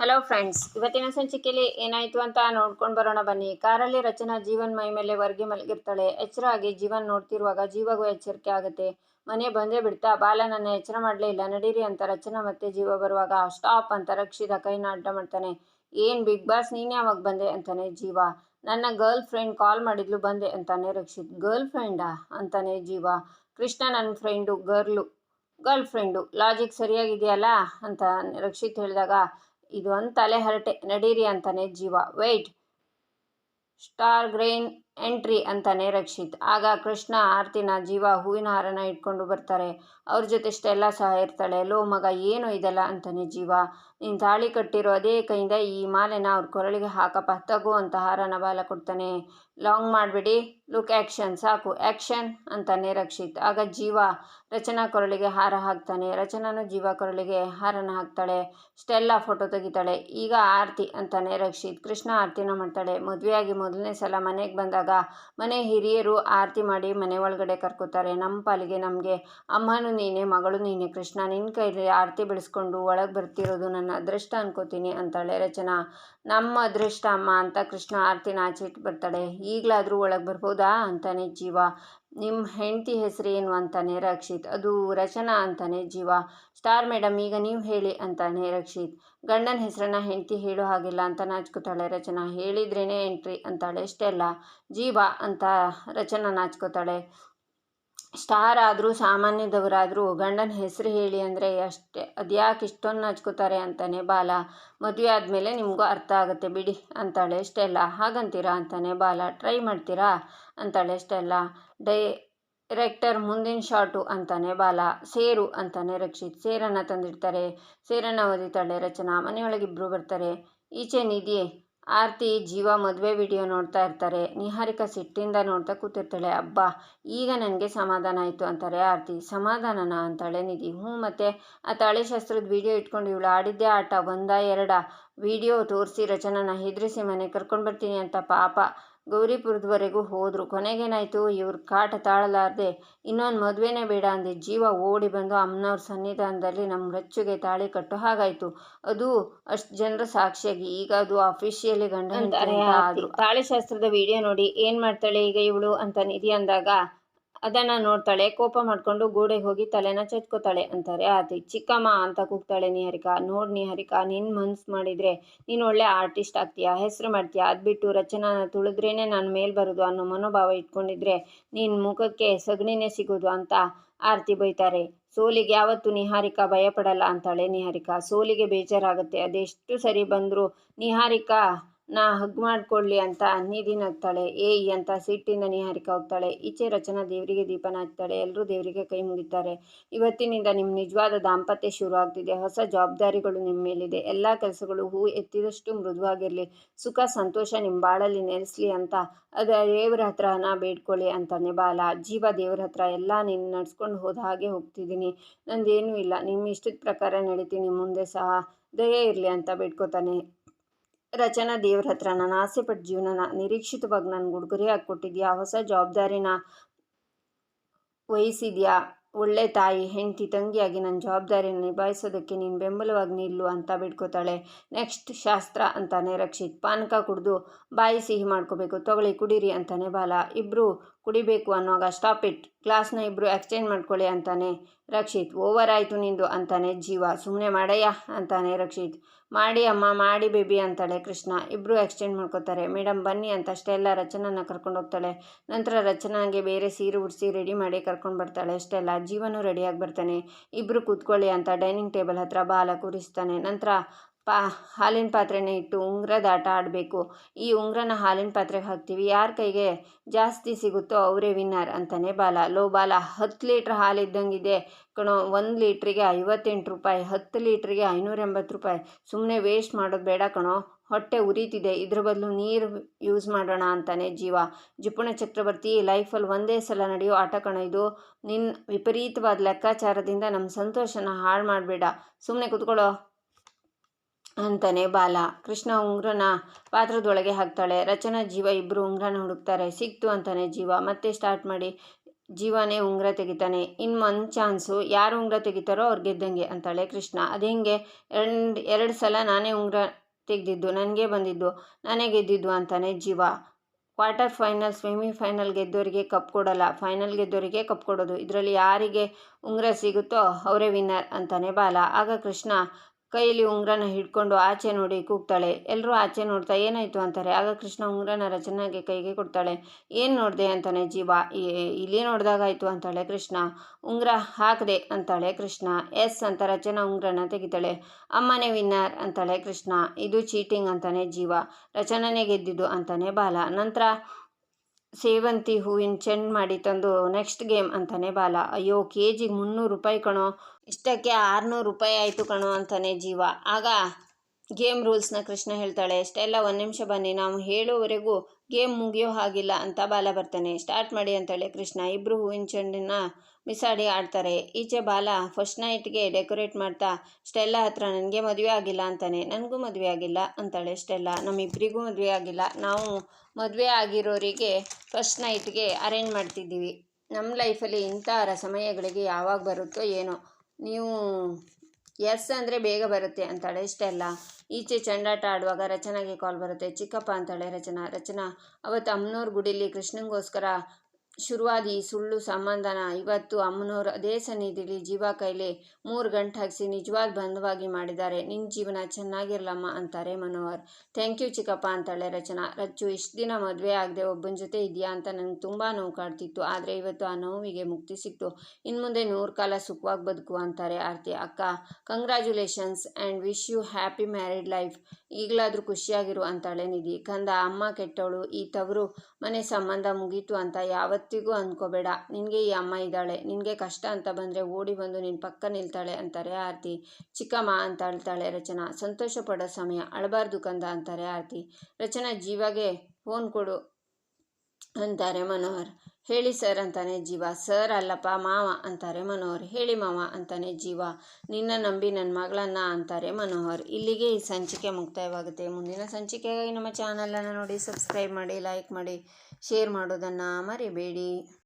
Hello friends ಇವತ್ತಿನ ಸಂಚಿಕೆಯಲ್ಲಿ ಏನಾಯಿತು ಅಂತ ನೋಡ್ಕೊಂಡು ಬರೋಣ ಬನ್ನಿ. ಕಾರಲ್ಲಿ ರಚನಾ ಜೀವನ್ ಮೈ ಮೇಲೆ ವರ್ಗಿ ಮಲಗಿರ್ತಾಳೆ. ಎಚ್ಚರ ಆಗಿ ಜೀವನ್ ನೋಡ್ತಿರುವಾಗ ಜೀವಗೂ ಎಚ್ಚರಿಕೆ ಆಗುತ್ತೆ. ಮನೆ ಬಂದೇ ಬಿಡ್ತಾ ಬಾಲ ನನ್ನ ಎಚ್ಚರ ಮಾಡಲೇ ಇಲ್ಲ. ನಡೀರಿ ಅಂತ ರಚನಾ ಮತ್ತೆ ಜೀವ ಬರುವಾಗ, ಸ್ಟಾಪ್ ಅಂತ ರಕ್ಷಿತ ಕೈನ ಅಡ್ಡ ಮಾಡ್ತಾನೆ. ಏನು ಬಿಗ್ ಬಾಸ್, ನೀನು ಯಾವಾಗ ಬಂದೆ? ಅಂತಾನೆ ಜೀವ. ನನ್ನ ಗರ್ಲ್ ಫ್ರೆಂಡ್ ಕಾಲ್ ಮಾಡಿದ್ಲು, ಬಂದೆ, ಅಂತಾನೆ ರಕ್ಷಿತ್. ಗರ್ಲ್ ಫ್ರೆಂಡಾ ಅಂತಾನೆ ಜೀವ. ಕೃಷ್ಣ ನನ್ನ friend girl girl friend logic ಸರಿಯಾಗಿದೆಯಲ್ಲ? ಅಂತ ರಕ್ಷಿತ್ ಹೇಳಿದಾಗ ಇದು ಒಂದು ತಲೆ ಹರಟೆ. ನಡೀರಿ ಅಂತಾನೆ ಜೀವ. ವೆಯ್ಟ್ ಸ್ಟಾರ್ ಗ್ರೈನ್ ಎಂಟ್ರಿ ಅಂತಾನೆ ರಕ್ಷಿತ್. ಆಗ ಕೃಷ್ಣ ಆರ್ತಿನ ಜೀವ ಹೂವಿನ ಹಾರನ ಇಟ್ಕೊಂಡು ಬರ್ತಾರೆ. ಅವ್ರ ಜೊತೆ ಇಷ್ಟೆಲ್ಲ ಸಹ ಇರ್ತಾಳೆ. ಲೋ ಮಗ, ಏನು ಇದೆಲ್ಲ ಅಂತಾನೆ ಜೀವ. ನೀನು ತಾಳಿ ಕಟ್ಟಿರೋ ಅದೇ ಕೈಯಿಂದ ಈ ಮಾಲೆನ ಅವ್ರ ಕೊರಳಿಗೆ ಹಾಕಪ್ಪ. ತಗೋ ಅಂತ ಹಾರನ ಬಾಲ ಕೊಡ್ತಾನೆ. ಲಾಂಗ್ ಮಾಡಬೇಡಿ. Look, action. ಸಾಕು. ಆ್ಯಕ್ಷನ್ ಅಂತಾನೆ ರಕ್ಷಿತ್. ಆಗ ಜೀವ ರಚನಾ ಕೊರಳಿಗೆ ಹಾರ ಹಾಕ್ತಾನೆ. ರಚನಾನು ಜೀವ ಕೊರಳಿಗೆ ಹಾರನ ಹಾಕ್ತಾಳೆ. ಸ್ಟೆಲ್ಲ ಫೋಟೋ ತೆಗಿತಾಳೆ. ಈಗ ಆರತಿ ಅಂತಾನೆ ರಕ್ಷಿತ್. ಕೃಷ್ಣ ಆರತಿನ ಮಾಡ್ತಾಳೆ. ಮದುವೆಯಾಗಿ ಮೊದಲನೇ ಸಲ ಮನೆಗೆ ಬಂದಾಗ ಮನೆ ಹಿರಿಯರು ಆರತಿ ಮಾಡಿ ಮನೆ ಒಳಗಡೆ ಕರ್ಕೋತಾರೆ. ನಮ್ಮ ಪಾಲಿಗೆ ನಮಗೆ, ಅಮ್ಮನೂ ನೀನೆ, ಮಗಳು ನೀನೆ, ಕೃಷ್ಣ ನಿನ್ನ ಕೈಲಿ ಆರತಿ ಬೆಳೆಸ್ಕೊಂಡು ಒಳಗೆ ಬರ್ತಿರೋದು ನನ್ನ ಅದೃಷ್ಟ ಅನ್ಕೋತೀನಿ ಅಂತಾಳೆ ರಚನಾ. ನಮ್ಮ ಅದೃಷ್ಟ ಅಮ್ಮ ಅಂತ ಕೃಷ್ಣ ಆರತಿ ಆಚೆ ಬರ್ತಾಳೆ. ಈಗಲಾದರೂ ಒಳಗೆ ಬರ್ಬೋದಾ? ಅಂತಾನೆ ಜೀವ. ನಿಮ್ಮ ಹೆಂಡತಿ ಹೆಸರೇನು ಅಂತಾನೆ ರಕ್ಷಿತ್. ಅದು ರಚನಾ ಅಂತಾನೆ ಜೀವ. ಸ್ಟಾರ್ ಮೇಡಮ್ ಈಗ ನೀವು ಹೇಳಿ ಅಂತಾನೆ ರಕ್ಷಿತ್. ಗಂಡನ ಹೆಸರನ್ನ ಹೆಂಡತಿ ಹೇಳೋ ಹಾಗಿಲ್ಲ ಅಂತ ನಾಚ್ಕೋತಾಳೆ, ರಚನಾ. ಹೇಳಿದ್ರೇನೆ ಎಂಟ್ರಿ ಅಂತಾಳೆ. ಇಷ್ಟೆಲ್ಲ ಜೀವ ಅಂತ ರಚನಾ ನಾಚ್ಕೋತಾಳೆ. ಸ್ಟಾರ್ ಆದರೂ, ಸಾಮಾನ್ಯದವರಾದರೂ, ಗಂಡನ ಹೆಸರು ಹೇಳಿ ಅಂದರೆ ಅಷ್ಟೇ. ಅದ್ಯಾಕೆ ಇಷ್ಟೊಂದು ನಾಚ್ಕೋತಾರೆ ಅಂತಾನೆ ಬಾಲ. ಮದುವೆ ಆದಮೇಲೆ ನಿಮಗೂ ಅರ್ಥ ಆಗುತ್ತೆ ಬಿಡಿ ಅಂತಾಳೆ. ಇಷ್ಟೆಲ್ಲ ಹಾಗಂತೀರಾ ಅಂತಾನೆ ಬಾಲ. ಟ್ರೈ ಮಾಡ್ತೀರಾ ಅಂತಾಳೆ. ಇಷ್ಟೆಲ್ಲ ಡೈರೆಕ್ಟರ್ ಮುಂದಿನ ಶಾಟು ಅಂತಾನೆ ಬಾಲ, ಸೇರು ಅಂತಾನೆ ರಕ್ಷಿತ್. ಸೇರನ್ನು ತಂದಿಡ್ತಾರೆ. ಸೇರನ್ನು ಓದಿತಾಳೆ ರಚನಾ, ಮನೆಯೊಳಗೆ ಇಬ್ಬರು ಬರ್ತಾರೆ. ಈಚೆ ನಿಧಿ, ಆರತಿ, ಜೀವ ಮದುವೆ ವಿಡಿಯೋ ನೋಡ್ತಾ ಇರ್ತಾರೆ. ನಿಹಾರಿಕಾ ಸಿಟ್ಟಿಂದ ನೋಡ್ತಾ ಕೂತಿರ್ತಾಳೆ. ಅಬ್ಬಾ, ಈಗ ನನಗೆ ಸಮಾಧಾನ ಆಯಿತು ಅಂತಾರೆ ಆರತಿ. ಸಮಾಧಾನನ ಅಂತಾಳೆ ನಿಧಿ. ಹ್ಞೂ ಮತ್ತೆ, ಆ ತಾಳೆಶಾಸ್ತ್ರದ ವಿಡಿಯೋ ಇಟ್ಕೊಂಡು ಇವಳು ಆಡಿದ್ದೇ ಆಟ ಒಂದ ಎರಡ. ವಿಡಿಯೋ ತೋರಿಸಿ ರಚನನ ಹೆದರಿಸಿ ಮನೆ ಕರ್ಕೊಂಡು ಬರ್ತೀನಿ ಅಂತ ಪಾಪ ಗೌರಿಪುರದವರೆಗೂ ಹೋದರು. ಕೊನೆಗೇನಾಯಿತು? ಇವ್ರ ಕಾಟ ತಾಳಲಾರದೆ ಇನ್ನೊಂದು ಮದುವೆನೇ ಬೇಡ ಅಂದೆ. ಜೀವ ಓಡಿ ಬಂದು ಅಮ್ಮನವ್ರ ಸನ್ನಿಧಾನದಲ್ಲಿ ನಮ್ಮ ರಚ್ಚುಗೆ ತಾಳಿ ಕಟ್ಟೋ ಹಾಗಾಯಿತು. ಅದು ಅಷ್ಟು ಜನರ ಸಾಕ್ಷಿಯಾಗಿ. ಈಗ ಅದು ಅಫಿಷಿಯಲಿ ಗಂಡ ತಾಳಿಶಾಸ್ತ್ರದ ವಿಡಿಯೋ ನೋಡಿ. ಏನು ಮಾಡ್ತಾಳೆ ಈಗ ಇವಳು ಅಂತ ನಿಧಿ ಅಂದಾಗ ಅದನ್ನು ನೋಡ್ತಾಳೆ. ಕೋಪ ಮಾಡಿಕೊಂಡು ಗೋಡೆಗೆ ಹೋಗಿ ತಲೆನ ಚಚ್ಕೋತಾಳೆ ಅಂತಾರೆ. ಆತಿ ಚಿಕ್ಕಮ್ಮ ಅಂತ ಕೂಗ್ತಾಳೆ ನಿಹಾರಿಕಾ. ನೋಡಿ ನಿಹಾರಿಕಾ, ನಿನ್ ಮನ್ಸು ಮಾಡಿದ್ರೆ ನೀನು ಒಳ್ಳೆ ಆರ್ಟಿಸ್ಟ್ ಆಗ್ತೀಯಾ? ಹೆಸರು ಮಾಡ್ತೀಯಾ? ಅದ್ ಬಿಟ್ಟು ರಚನಾನ ತುಳಿದ್ರೇನೆ ನಾನು ಮೇಲೆ ಬರೋದು ಅನ್ನೋ ಮನೋಭಾವ ಇಟ್ಕೊಂಡಿದ್ರೆ ನಿನ್ ಮುಖಕ್ಕೆ ಸಗಣಿನೇ ಸಿಗೋದು ಅಂತ ಆರತಿ ಬೈತಾರೆ. ಸೋಲಿಗೆ ಯಾವತ್ತು ನಿಹಾರಿಕಾ ಭಯಪಡಲ್ಲ ಅಂತಾಳೆ ನಿಹಾರಿಕಾ. ಸೋಲಿಗೆ ಬೇಜಾರಾಗುತ್ತೆ. ಅದೆಷ್ಟು ಸರಿ ಬಂದರೂ ನಿಹಾರಿಕಾ ನಾ ಹಗ್ ಮಾಡ್ಕೊಳ್ಳಿ ಅಂತ ನಿಧಿ ನಗ್ತಾಳೆ ಏಯ್ ಅಂತ ಸಿಟ್ಟಿಂದ ಹರಿಕ ಹೋಗ್ತಾಳೆ. ಈಚೆ ರಚನಾ ದೇವರಿಗೆ ದೀಪನ ಹಾಕ್ತಾಳೆ. ಎಲ್ಲರೂ ದೇವರಿಗೆ ಕೈ ಮುಗಿತಾರೆ. ಇವತ್ತಿನಿಂದ ನಿಮ್ಮ ನಿಜವಾದ ದಾಂಪತ್ಯ ಶುರು ಆಗ್ತಿದೆ ಹೊಸ ಜವಾಬ್ದಾರಿಗಳು ನಿಮ್ಮ ಮೇಲಿದೆ. ಎಲ್ಲ ಕೆಲಸಗಳು ಹೂ ಎತ್ತಿದಷ್ಟು ಮೃದುವಾಗಿರಲಿ. ಸುಖ, ಸಂತೋಷ ನಿಮ್ಮ ಬಾಳಲ್ಲಿ ನೆಲೆಸಲಿ ಅಂತ. ಅದ ದೇವ್ರ ಹತ್ರ ನಾ ಬೇಡ್ಕೊಳ್ಳಿ ಅಂತಾನೆ ಬಾಲ ಜೀವ ದೇವ್ರ ಹತ್ರ ಎಲ್ಲ ನೀನು ನಡ್ಸ್ಕೊಂಡು ಹೋದ ಹಾಗೆ ಹೋಗ್ತಿದ್ದೀನಿ ನಂದೇನೂ ಇಲ್ಲ. ನಿಮ್ಮ ಇಷ್ಟದ ಪ್ರಕಾರ ನಡೀತೀನಿ. ಮುಂದೆ ಸಹ ದಯೆ ಇರಲಿ ಅಂತ ಬೇಡ್ಕೋತಾನೆ. ರಚನಾ ದೇವ್ರ ಹತ್ರ ನಾನು ಆಸೆ ಪಟ್ಟ ಜೀವನನ ನಿರೀಕ್ಷಿತವಾಗಿ ನಾನು ಉಡುಗೊರೆಯಾಗಿ ಹಾಕ್ಕೊಟ್ಟಿದ್ಯಾ? ಹೊಸ ಜವಾಬ್ದಾರಿನ ವಹಿಸಿದ್ಯಾ? ಒಳ್ಳೆ ತಾಯಿ, ಹೆಂಡತಿ, ತಂಗಿಯಾಗಿ ನನ್ನ ಜವಾಬ್ದಾರಿಯನ್ನು ನಿಭಾಯಿಸೋದಕ್ಕೆ ನೀನು ಬೆಂಬಲವಾಗಿ ನಿಲ್ಲು ಅಂತ ಬಿಟ್ಕೋತಾಳೆ. ನೆಕ್ಸ್ಟ್ ಶಾಸ್ತ್ರ ಅಂತಾನೆ ರಕ್ಷಿತ್. ಪಾನಕ ಕುಡಿದು ಬಾಯಿ ಸಿಹಿ ಮಾಡ್ಕೋಬೇಕು. ತೊಗಳಿ ಕುಡೀರಿ ಅಂತಾನೆ ಬಾಲ. ಇಬ್ಬರು ಕುಡಿಬೇಕು ಅನ್ನೋವಾಗ ಸ್ಟಾಪ್ ಇಟ್ ಕ್ಲಾಸ್ನ ಇಬ್ಬರು ಎಕ್ಸ್ಚೇಂಜ್ ಮಾಡ್ಕೊಳ್ಳಿ ಅಂತಾನೆ ರಕ್ಷಿತ್. ಓವರ್ ಆಯಿತು ನಿಂದು ಅಂತಾನೆ ಜೀವ. ಸುಮ್ಮನೆ ಮಾಡಯ್ಯ ಅಂತಾನೆ ರಕ್ಷಿತ್. ಮಾಡಿ ಅಮ್ಮ, ಮಾಡಿ ಬೇಬಿ ಅಂತಾಳೆ ಕೃಷ್ಣ. ಇಬ್ಬರು ಎಕ್ಸ್ಚೇಂಜ್ ಮಾಡ್ಕೋತಾರೆ. ಮೇಡಮ್ ಬನ್ನಿ ಅಂತ ಅಷ್ಟೆಲ್ಲ ರಚನನ್ನು ಕರ್ಕೊಂಡು ಹೋಗ್ತಾಳೆ. ನಂತರ ರಚನಾಗೆ ಬೇರೆ ಸೀರೆ ಉಡಿಸಿ ರೆಡಿ ಮಾಡಿ ಕರ್ಕೊಂಡು ಬರ್ತಾಳೆ ಅಷ್ಟೆಲ್ಲ ಜೀವನೂ ರೆಡಿಯಾಗಿ ಬರ್ತಾನೆ. ಇಬ್ಬರು ಕೂತ್ಕೊಳ್ಳಿ ಅಂತ ಡೈನಿಂಗ್ ಟೇಬಲ್ ಹತ್ರ ಬಾಲ ಕೂರಿಸ್ತಾನೆ. ನಂತರ ಪಾ, ಹಾಲಿನ ಪಾತ್ರೆನ ಇಟ್ಟು ಉಂಗ್ರದ ಆಟ ಆಡಬೇಕು. ಈ ಉಂಗ್ರನ ಹಾಲಿನ ಪಾತ್ರೆಗೆ ಹಾಕ್ತೀವಿ. ಯಾರ ಕೈಗೆ ಜಾಸ್ತಿ ಸಿಗುತ್ತೋ ಅವರೇ ವಿನ್ನರ್ ಅಂತಾನೆ ಬಾಲ. ಲೋ ಬಾಲ, ಹತ್ತು ಲೀಟ್ರ್ ಹಾಲು ಇದ್ದಂಗಿದೆ. ಕಣೋ, ಒಂದು ಲೀಟ್ರಿಗೆ ಐವತ್ತೆಂಟು ರೂಪಾಯಿ, ಹತ್ತು ಲೀಟ್ರಿಗೆ ಐನೂರ ಎಂಬತ್ತು ರೂಪಾಯಿ. ಸುಮ್ಮನೆ ವೇಸ್ಟ್ ಮಾಡೋದು ಬೇಡ ಕಣೋ. ಹೊಟ್ಟೆ ಉರಿತಿದೆ. ಇದ್ರ ಬದಲು ನೀರು ಯೂಸ್ ಮಾಡೋಣ ಅಂತಾನೆ ಜೀವ. ಜಿಪುಣ ಚಕ್ರವರ್ತಿ, ಲೈಫಲ್ಲಿ ಒಂದೇ ಸಲ ನಡೆಯೋ ಆಟ ಕಣ ಇದು. ನಿನ್ನ ವಿಪರೀತವಾದ ಲೆಕ್ಕಾಚಾರದಿಂದ ನಮ್ಮ ಸಂತೋಷನ ಹಾಳು ಮಾಡಬೇಡ. ಸುಮ್ಮನೆ ಕೂತ್ಕೊಳ್ಳೋ. ಅಂತಾನೆ ಬಾಲ. ಕೃಷ್ಣ ಉಂಗ್ರನ ಪಾತ್ರದೊಳಗೆ ಹಾಕ್ತಾಳೆ. ರಚನಾ ಜೀವ ಇಬ್ಬರು ಉಂಗ್ರನ ಹುಡುಕ್ತಾರೆ. ಸಿಕ್ತು ಅಂತಾನೆ ಜೀವ. ಮತ್ತೆ ಸ್ಟಾರ್ಟ್ ಮಾಡಿ ಜೀವನೇ ಉಂಗುರ ತೆಗಿತಾನೆ. ಇನ್ನು ಒಂದು ಚಾನ್ಸು ಯಾರು ಉಂಗುರ ತೆಗಿತಾರೋ ಅವ್ರು ಗೆದ್ದಂಗೆ ಅಂತಾಳೆ ಕೃಷ್ಣ. ಅದು ಹೆಂಗೆ? ಎರಡು ಎರಡು ಸಲ ನಾನೇ ಉಂಗುರ ತೆಗೆದಿದ್ದು, ನನಗೆ ಬಂದಿದ್ದು, ನಾನೇ ಗೆದ್ದಿದ್ದು ಅಂತಾನೆ Jeeva. Quarter final semi final ಗೆದ್ದವರಿಗೆ cup ಕೊಡಲ್ಲ. ಫೈನಲ್ ಗೆದ್ದವರಿಗೆ ಕಪ್ ಕೊಡೋದು. ಇದರಲ್ಲಿ ಯಾರಿಗೆ ಉಂಗುರ ಸಿಗುತ್ತೋ ಅವರೇ ವಿನ್ನರ್ ಅಂತಾನೆ ಬಾಲ. ಆಗ ಕೃಷ್ಣ ಕೈಯಲ್ಲಿ ಉಂಗುರನ ಹಿಡ್ಕೊಂಡು ಆಚೆ ನೋಡಿ ಕೂಗ್ತಾಳೆ. ಎಲ್ಲರೂ ಆಚೆ ನೋಡ್ತಾ ಏನಾಯಿತು ಅಂತಾರೆ? ಆಗ ಕೃಷ್ಣ ಉಂಗ್ರನ ರಚನಾಗೆ ಕೈಗೆ ಕೊಡ್ತಾಳೆ. ಏನು ನೋಡಿದೆ ಅಂತಾನೆ ಜೀವ. ಇಲ್ಲಿ ನೋಡಿದಾಗಾಯ್ತು ಅಂತಾಳೆ ಕೃಷ್ಣ. ಉಂಗುರ ಹಾಕಿದೆ ಅಂತಾಳೆ ಕೃಷ್ಣ. ಎಸ್ ಅಂತ ರಚನಾ ಉಂಗುರನ ತೆಗಿತಾಳೆ. ಅಮ್ಮನೇ ವಿನ್ನರ್ ಅಂತಾಳೆ ಕೃಷ್ಣ. ಇದು ಚೀಟಿಂಗ್ ಅಂತಾನೆ ಜೀವ. ರಚನನೇ ಗೆದ್ದಿದ್ದು ಅಂತಾನೆ ಬಾಲ. ನಂತರ ಸೇವಂತಿ ಹೂವಿನ ಚೆಂಡ್ ಮಾಡಿ ತಂದು ನೆಕ್ಸ್ಟ್ ಗೇಮ್ ಅಂತಾನೆ ಬಾಲ. ಅಯ್ಯೋ ಕೆ ಜಿಗೆ ಮುನ್ನೂರು ರೂಪಾಯಿ ಕಣೋ. ಇಷ್ಟಕ್ಕೆ ಆರುನೂರು ರೂಪಾಯಿ ಆಯಿತು ಕಣೋ ಅಂತಾನೆ ಜೀವ. ಆಗ ಗೇಮ್ ರೂಲ್ಸ್ನ ಕೃಷ್ಣ ಹೇಳ್ತಾಳೆ, ಇಷ್ಟೆಲ್ಲ ಒಂದು ನಿಮಿಷ ಬನ್ನಿ, ನಾವು ಹೇಳೋವರೆಗೂ ಗೇಮ್ ಮುಗಿಯೋ ಹಾಗಿಲ್ಲ ಅಂತ ಬಾಲ ಬರ್ತಾನೆ. ಸ್ಟಾರ್ಟ್ ಮಾಡಿ ಅಂತೇಳಿ ಕೃಷ್ಣ ಇಬ್ಬರು ಹೂವಿನ ಬಿಸಾಡಿ ಆಡ್ತಾರೆ. ಈಚೆ ಬಾಲ ಫಸ್ಟ್ ನೈಟ್ಗೆ ಡೆಕೋರೇಟ್ ಮಾಡ್ತಾ, ಸ್ಟೆಲ್ಲ ಹತ್ರ ನನಗೆ ಮದುವೆ ಆಗಿಲ್ಲ ಅಂತಾನೆ. ನನಗೂ ಮದುವೆ ಆಗಿಲ್ಲ ಅಂತಾಳೆ ಸ್ಟೆಲ್ಲ. ನಮ್ಮಿಬ್ಬರಿಗೂ ಮದುವೆ ಆಗಿಲ್ಲ. ನಾವು ಮದುವೆ ಆಗಿರೋರಿಗೆ ಫಸ್ಟ್ ನೈಟ್ಗೆ ಅರೇಂಜ್ ಮಾಡ್ತಿದ್ದೀವಿ. ನಮ್ಮ ಲೈಫಲ್ಲಿ ಇಂಥ ಸಮಯಗಳಿಗೆ ಯಾವಾಗ ಬರುತ್ತೋ ಏನೋ, ನೀವು ಎಸ್ ಅಂದರೆ ಬೇಗ ಬರುತ್ತೆ ಅಂತಾಳೆ. ಇಷ್ಟೆಲ್ಲ ಈಚೆ ಚಂಡಾಟ ಆಡುವಾಗ ರಚನಾಗೆ ಕಾಲ್ ಬರುತ್ತೆ. ಚಿಕ್ಕಪ್ಪ ಅಂತಾಳೆ ರಚನಾ ರಚನಾ, ಅವತ್ತು ಅಮ್ಮನವ್ರ ಗುಡಿಲಿ ಕೃಷ್ಣಂಗೋಸ್ಕರ ಶುರುವಾದ ಸುಳ್ಳು, ಸಂಬಂಧನ, ಇವತ್ತು ಅಮ್ಮನವರು ಅದೇ ಸನ್ನಿಧಿಲಿ ಜೀವ ಕೈಲಿ ಮೂರು ಗಂಟೆ ಹಾಕಿಸಿ ನಿಜವಾದ ಬಂಧವಾಗಿ ಮಾಡಿದ್ದಾರೆ. ನಿನ್ನ ಜೀವನ ಚೆನ್ನಾಗಿರಲಮ್ಮ ಅಂತಾರೆ ಮನೋಹರ್. ಥ್ಯಾಂಕ್ ಯು ಚಿಕ್ಕಪ್ಪ ಅಂತಾಳೆ ರಚನಾ. ರಚ್ಚು, ಇಷ್ಟು ದಿನ ಮದುವೆ ಆಗದೆ ಒಬ್ಬನ ಜೊತೆ ಇದೆಯಾ ಅಂತ ನನಗೆ ತುಂಬ ನೋವು ಕಾಡ್ತಿತ್ತು ಆದರೆ ಇವತ್ತು ಆ ನೋವಿಗೆ ಮುಕ್ತಿ ಸಿಕ್ತು. ಇನ್ನು ಮುಂದೆ ನೂರು ಕಾಲ ಸುಖವಾಗಿ ಬದುಕು ಅಂತಾರೆ ಆರ್ತಿ. ಅಕ್ಕ congratulations and wish you happy married life ಈಗಲಾದರೂ ಖುಷಿಯಾಗಿರು ಅಂತಾಳೆ ನಿಧಿ. ಕಂದ, ಅಮ್ಮ ಕೆಟ್ಟವಳು, ಈ ತವರು ಮನೆ ಸಂಬಂಧ ಮುಗೀತು ಅಂತ ಯಾವತ್ತಿಗೂ ಅಂದ್ಕೋಬೇಡ ನಿನಗೆ ಈ ಅಮ್ಮ ಇದ್ದಾಳೆ. ನಿನಗೆ ಕಷ್ಟ ಅಂತ ಬಂದರೆ ಓಡಿ ಬಂದು ನಿನ್ನ ಪಕ್ಕ ನಿಲ್ತಾಳೆ ಅಂತಾರೆ ಆರತಿ. ಚಿಕ್ಕಮ್ಮ ಅಂತ ಅಳ್ತಾಳೆ ರಚನಾ. ಸಂತೋಷ ಪಡೋ ಸಮಯ. ಅಳಬಾರ್ದು ಕಂದ ಅಂತಾರೆ ಆರತಿ. ರಚನಾ, ಜೀವಾಗೆ ಫೋನ್ ಕೊಡು. ಅಂತಾರೆ ಮನೋಹರ್. ಹೇಳಿ ಸರ್ ಅಂತಾನೆ ಜೀವ. ಸರ್ ಅಲ್ಲಪ್ಪ, ಮಾವ ಅಂತಾರೆ ಮನೋಹರ್. ಹೇಳಿ ಮಾವ ಅಂತಾನೆ ಜೀವ. ನಿನ್ನ ನಂಬಿ ನನ್ನ ಮಗಳನ್ನ ಅಂತಾರೆ ಮನೋಹರ್. ಇಲ್ಲಿಗೆ ಈ ಸಂಚಿಕೆ ಮುಕ್ತಾಯವಾಗುತ್ತೆ. ಮುಂದಿನ ಸಂಚಿಕೆಗಾಗಿ ನಮ್ಮ ಚಾನಲನ್ನು ನೋಡಿ ಸಬ್ಸ್ಕ್ರೈಬ್ ಮಾಡಿ ಲೈಕ್ ಮಾಡಿ ಶೇರ್ ಮಾಡೋದನ್ನು ಮರಿಬೇಡಿ.